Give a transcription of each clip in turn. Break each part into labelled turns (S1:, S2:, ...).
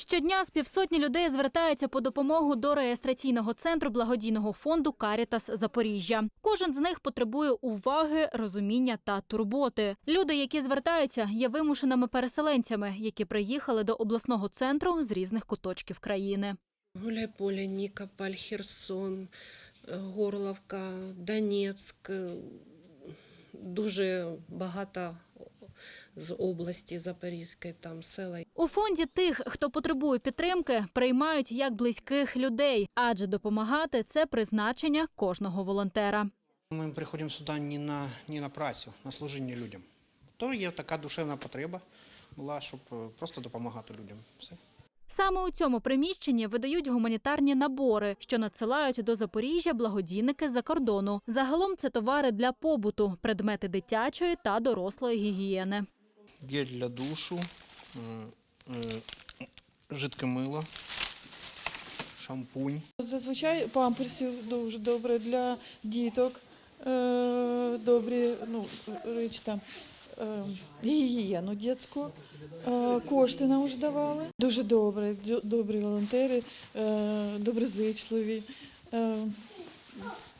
S1: Щодня з півсотні людей звертаються по допомогу до реєстраційного центру благодійного фонду Карітас Запоріжжя. Кожен з них потребує уваги, розуміння та турботи. Люди, які звертаються, є вимушеними переселенцями, які приїхали до обласного центру з різних куточків країни.
S2: Гуляйполе, Нікополь, Херсон, е, Горловка, Донецьк. е, Дуже багато з області Запорізької там села.
S1: У фонді тих, хто потребує підтримки, приймають як близьких людей, адже допомагати це призначення кожного волонтера.
S3: Ми приходимо сюди не на, не на працю, на служіння людям. То є така душевна потреба була, щоб е, просто допомагати людям. Все.
S1: Саме у цьому приміщенні видають гуманітарні набори, що надсилають до Запоріжжя благодійники за кордону. Загалом це товари для побуту, предмети дитячої та дорослої гігієни.
S3: Гель для душу, жидке мило, шампунь.
S4: Зазвичай памперсів дуже добре для діток, е, добрі ну, речі там, е, гігієну дитячу. Е, кошти нам вже давали. Дуже добре, добрі волонтери, доброзичливі,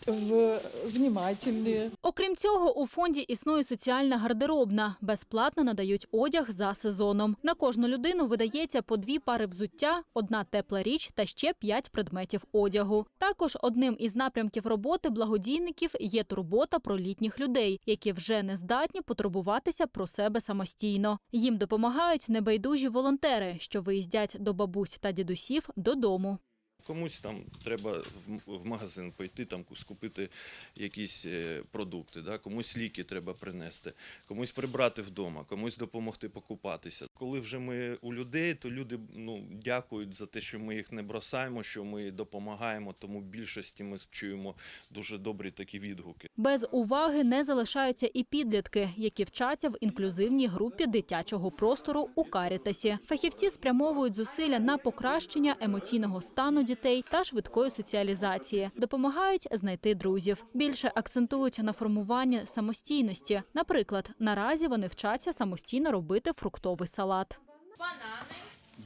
S4: в, внімательні.
S1: Окрім цього, у фонді існує соціальна гардеробна. Безплатно надають одяг за сезоном. На кожну людину видається по дві пари взуття, одна тепла річ та ще п'ять предметів одягу. Також одним із напрямків роботи благодійників є турбота про літніх людей, які вже не здатні потурбуватися про себе самостійно. Їм допомагають небайдужі волонтери, що виїздять до бабусь та дідусів додому.
S5: Комусь там треба в- магазин пойти, там скупити якісь е, продукти, да? комусь ліки треба принести, комусь прибрати вдома, комусь допомогти покупатися. Коли вже ми у людей, то люди ну, дякують за те, що ми їх не бросаємо, що ми допомагаємо, тому більшості ми чуємо дуже добрі такі відгуки.
S1: Без уваги не залишаються і підлітки, які вчаться в інклюзивній групі дитячого простору у Карітасі. Фахівці спрямовують зусилля на покращення емоційного стану дітей та швидкої соціалізації, допомагають знайти друзів. Більше акцентують на формуванні самостійності. Наприклад, наразі вони вчаться самостійно робити фруктовий салат.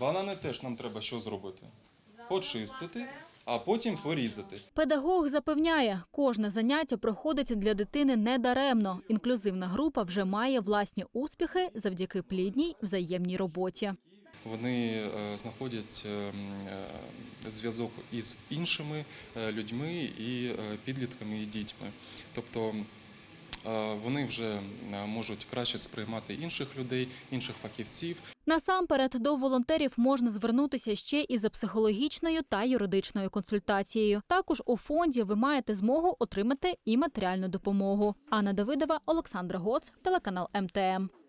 S6: Банани теж нам треба що зробити? Почистити, а потім порізати.
S1: Педагог запевняє, кожне заняття проходить для дитини недаремно. Інклюзивна група вже має власні успіхи завдяки плідній взаємній роботі.
S6: Вони е, знаходять е, м, е, зв'язок із іншими е, людьми і підлітками і дітьми. Тобто вони вже можуть краще сприймати інших людей, інших фахівців,
S1: Насамперед до волонтерів можна звернутися ще і за психологічною та юридичною консультацією. Також у фонді ви маєте змогу отримати і матеріальну допомогу. Анна Давидова, Олександра Гоц, телеканал МТМ.